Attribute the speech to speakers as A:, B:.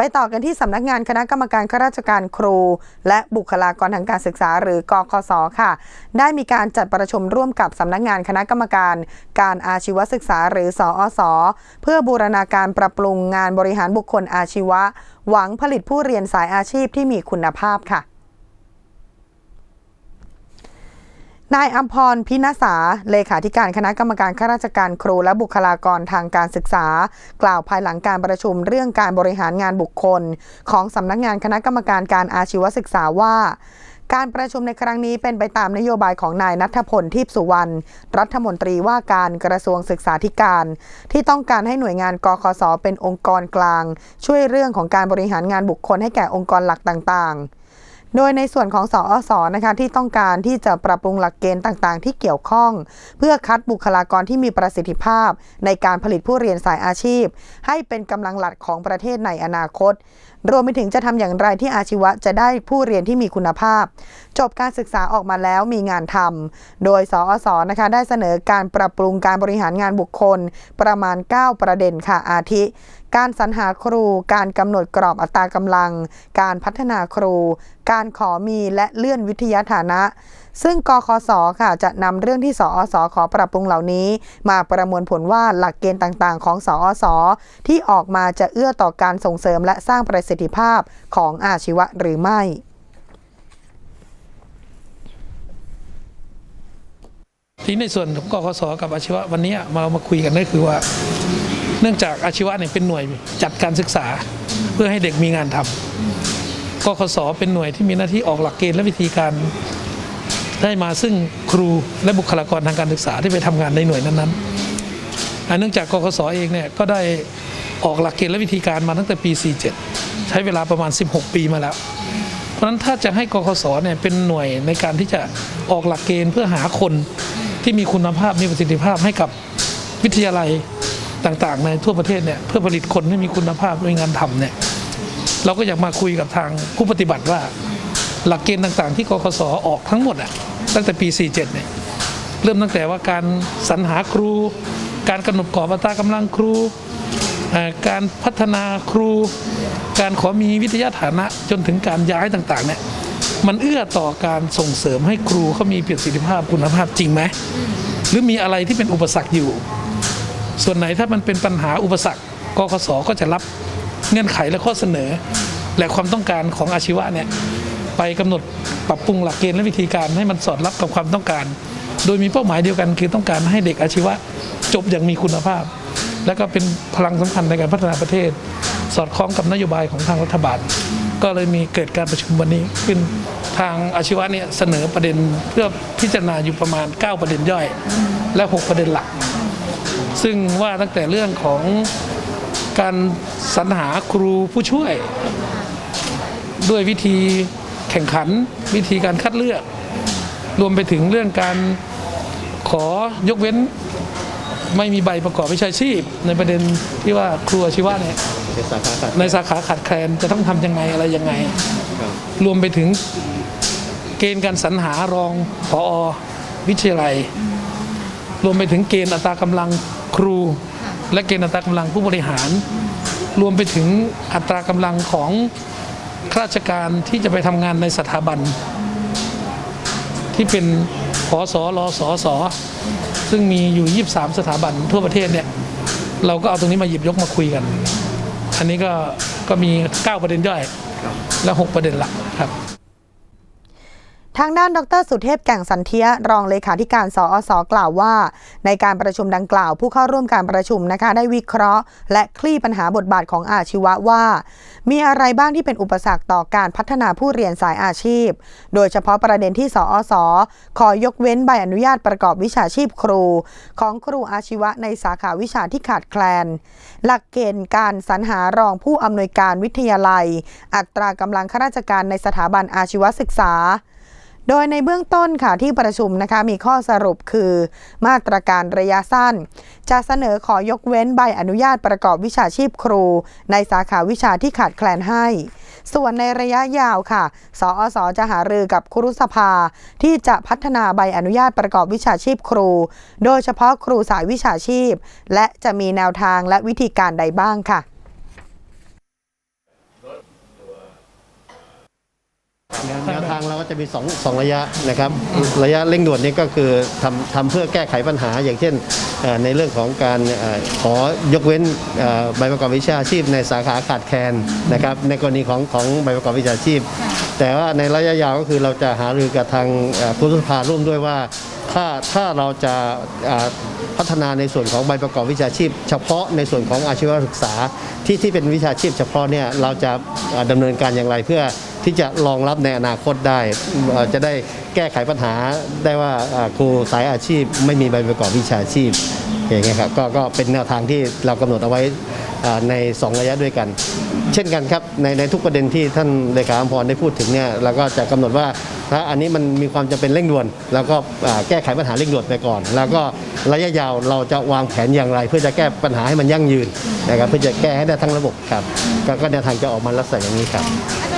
A: ไปต่อกันที่สำนักงานคณะกรรมการข้าราชการครู และบุคลากรทางการศึกษาหรือกคสค่ะ ได้มีการจัดประชุมร่วมกับสำนักงานคณะกรรมการ การอาชีวศึกษาหรือสอสเพื่อบูรณาการปรับปรุงงานบริหารบุคคลอาชีวะ หวังผลิตผู้เรียนสายอาชีพที่มีคุณภาพค่ะ นายอัมพรพินาสาเลขาธิการคณะกรรมการข้าราชการครูและบุคลากรทางการศึกษา กล่าวภายหลังการประชุมเรื่องการบริหารงานบุคคล ของสำนักงานคณะกรรมการการอาชีวศึกษาว่าการประชุมในครั้งนี้เป็นไปตามนโยบายของนายนัทพลทิพสุวรรณรัฐมนตรีว่าการกระทรวงศึกษาธิการ ที่ต้องการให้หน่วยงานกคสเป็นองค์กรกลาง ช่วยเรื่องของการบริหารงานบุคคลให้แก่องค์กรหลักต่างๆ โดยในส่วนของสอสนะคะที่ต้องการที่จะปรับปรุงหลักเกณฑ์ต่างๆ ที่เกี่ยวข้อง เพื่อคัดบุคลากรที่มีประสิทธิภาพ ในการผลิตผู้เรียนสายอาชีพ ให้เป็นกำลังหลักของประเทศในอนาคตรวมไปถึงจะทำอย่างไรที่อาชีวะจะได้ผู้เรียนที่มีคุณภาพ จบการศึกษาออกมาแล้วมีงานทำโดยสอสอนะคะได้เสนอการปรับปรุงการบริหารงานบุคคล ประมาณ 9 ประเด็นค่ะอาทิ การสรรหาครู การกำหนดกรอบอัตรากำลัง การพัฒนาครู การขอมีและเลื่อนวิทยาฐานะ ซึ่งกคสค่ะจะนำเรื่องที่สอสขอปรับปรุงเหล่านี้ มาประมวลผลว่าหลักเกณฑ์ต่างๆ ของสอสที่ออกมาจะเอื้อต่อการส่งเสริมและสร้างประสิทธิภาพของอาชีวะหรือไม่
B: ที่ในส่วนของกคสกับอาชีวะวันนี้มามาคุยกันก็คือว่า เนื่องจากอาชีวะเนี่ยเป็นหน่วยจัดการศึกษา เพื่อให้เด็กมีงานทำกคสเป็นหน่วยที่มีหน้าที่ออกหลักเกณฑ์และวิธีการ ได้มาซึ่งครูและบุคลากรทางการศึกษาที่ไปทำงานในหน่วยนั้นๆอ่าเนื่องจากกคสเองเนี่ยก็ได้ออกหลักเกณฑ์และวิธีการมาตั้งแต่ปี 47 ใช้เวลาประมาณ 16 ปีมาแล้ว เพราะฉะนั้นถ้าจะให้กคสเนี่ยเป็นหน่วยในการที่จะออกหลักเกณฑ์เพื่อหาคนที่มีคุณภาพมีประสิทธิภาพให้กับวิทยาลัยต่างๆ ในทั่วประเทศเนี่ยเพื่อผลิตคนให้มีคุณภาพมีงานทำเนี่ยเราก็อยากมาคุยกับทางผู้ปฏิบัติว่า หลักเกณฑ์ต่างๆ ที่กคสออกทั้งหมดอะตั้งแต่ปี 47 เนี่ยเริ่มตั้งแต่ว่าการสรรหาครู การกำหนดกรอบอัตรากำลังครู การพัฒนาครู การขอมีวิทยาฐานะจนถึงการย้ายต่างๆเนี่ยมันเอื้อต่อการส่งเสริมให้ครูเขามีประสิทธิภาพคุณภาพจริงไหมหรือมีอะไรที่เป็นอุปสรรคอยู่ ส่วนไหนถ้ามันเป็นปัญหาอุปสรรคกคสก็จะรับเงื่อนไขและข้อเสนอ และความต้องการของอาชีวะเนี่ย ไปกำหนดปรับปรุงหลักเกณฑ์และวิธีการให้มันสอดรับกับความต้องการ โดยมีเป้าหมายเดียวกันคือต้องการให้เด็กอาชีวะจบอย่างมีคุณภาพ และก็เป็นพลังสำคัญในการพัฒนาประเทศ สอดคล้องกับนโยบายของทางรัฐบาล ก็เลยมีเกิดการประชุมวันนี้ขึ้นทางอาชีวะเนี่ยเสนอประเด็นเพื่อพิจารณาอยู่ประมาณ 9 ประเด็นย่อย และ 6 ประเด็นหลัก ซึ่งว่าตั้งแต่เรื่องของการสรรหาครูผู้ช่วย ด้วยวิธี แข่งขันวิธีการคัดเลือก รวมไปถึงเรื่องการขอยกเว้น ไม่มีใบประกอบวิชาชีพ ในประเด็นที่ว่าครูอาชีวะเนี่ย
C: เป็นสาขาตัด
B: ในสาขาขาดแคลนจะต้องทำยังไงอะไรยังไง
C: ครับ
B: รวมไปถึงเกณฑ์การสรรหารองผอวิทยาลัย รวมไปถึงเกณฑ์อัตรากำลังครู และเกณฑ์อัตรากำลังผู้บริหาร รวมไปถึงอัตรากำลังของ ข้าราชการที่จะไปทำงานในสถาบัน ที่เป็นพสรสสซึ่งมีอยู่ 23 สถาบันทั่วประเทศเนี่ย เราก็เอาตรงนี้มาหยิบยกมาคุยกัน อันนี้ก็ก็มี 9 ประเด็นย่อย และ 6 ประเด็นหลักครับ
A: ทางด้านดรสุเทพแก่งสันเทียรองเลขาธิการสอสกล่าวว่า ในการประชุมดังกล่าว ผู้เข้าร่วมการประชุมนะคะได้วิเคราะห์ และคลี่ปัญหาบทบาทของอาชีวะว่า มีอะไรบ้างที่เป็นอุปสรรคต่อการพัฒนาผู้เรียนสายอาชีพ โดยเฉพาะประเด็นที่สอสขอยกเว้นใบอนุญาตประกอบวิชาชีพครู ของครูอาชีวะในสาขาวิชาที่ขาดแคลน หลักเกณฑ์การสรรหารองผู้อำนวยการวิทยาลัย อัตรากำลังข้าราชการในสถาบันอาชีวศึกษา โดยในเบื้องต้นค่ะที่ประชุมนะคะมีข้อสรุปคือมาตรการระยะสั้น จะเสนอขอยกเว้นใบอนุญาตประกอบวิชาชีพครู ในสาขาวิชาที่ขาดแคลนให้ ส่วนในระยะยาวค่ะ สอสอจะหารือกับครุสภา ที่จะพัฒนาใบอนุญาตประกอบวิชาชีพครู โดยเฉพาะครูสายวิชาชีพ และจะมีแนวทางและวิธีการใดบ้างค่ะ
C: แนวแนวทางเราก็จะมี2งสองระยะนะครับ ระยะเร่งด่วนนี้ก็คือทำทำเพื่อแก้ไขปัญหา อย่างเช่นเอ่อในเรื่องของการเอ่อขอยกเว้นเอ่อใบประกอบวิชาชีพ ในสาขาขาดแคลนนะครับ ในกรณีของของใบประกอบวิชาชีพ แต่ว่าในระยะยาวก็คือเราจะหารือกับทางเอ่อผู้สภาร่วมด้วยว่าถ้าถ้าเราจะอ่าพัฒนาในส่วนของใบประกอบวิชาชีพ เฉพาะในส่วนของอาชีวศึกษาที่ที่เป็นวิชาชีพ เฉพาะเนี่ยเราจะอ่าดำเนินการอย่างไรเพื่อ ที่จะรองรับในอนาคตได้จะได้แก้ไขปัญหาได้ว่าครูสายอาชีพ ไม่มีใบประกอบวิชาชีพอย่างเงี้ยครับก็ก็เป็นแนวทางที่เรากำหนดเอาไว้ใน 2 ระยะด้วยกัน เช่นกันครับในในทุกประเด็นที่ท่านเลขาอมพรได้พูดถึงเนี่ยเราก็จะกำหนดว่าถ้าอันนี้มันมีความจำเป็นเร่งด่วน แล้วก็แก้ไขปัญหาเร่งด่วนไปก่อน แล้วก็ระยะยาวเราจะวางแผนอย่างไร เพื่อจะแก้ปัญหาให้มันยั่งยืนนะครับเพื่อจะแก้ให้ได้ทั้งระบบครับก็แนวทางจะออกมาลักษณะอย่างนี้ครับ
D: อาจา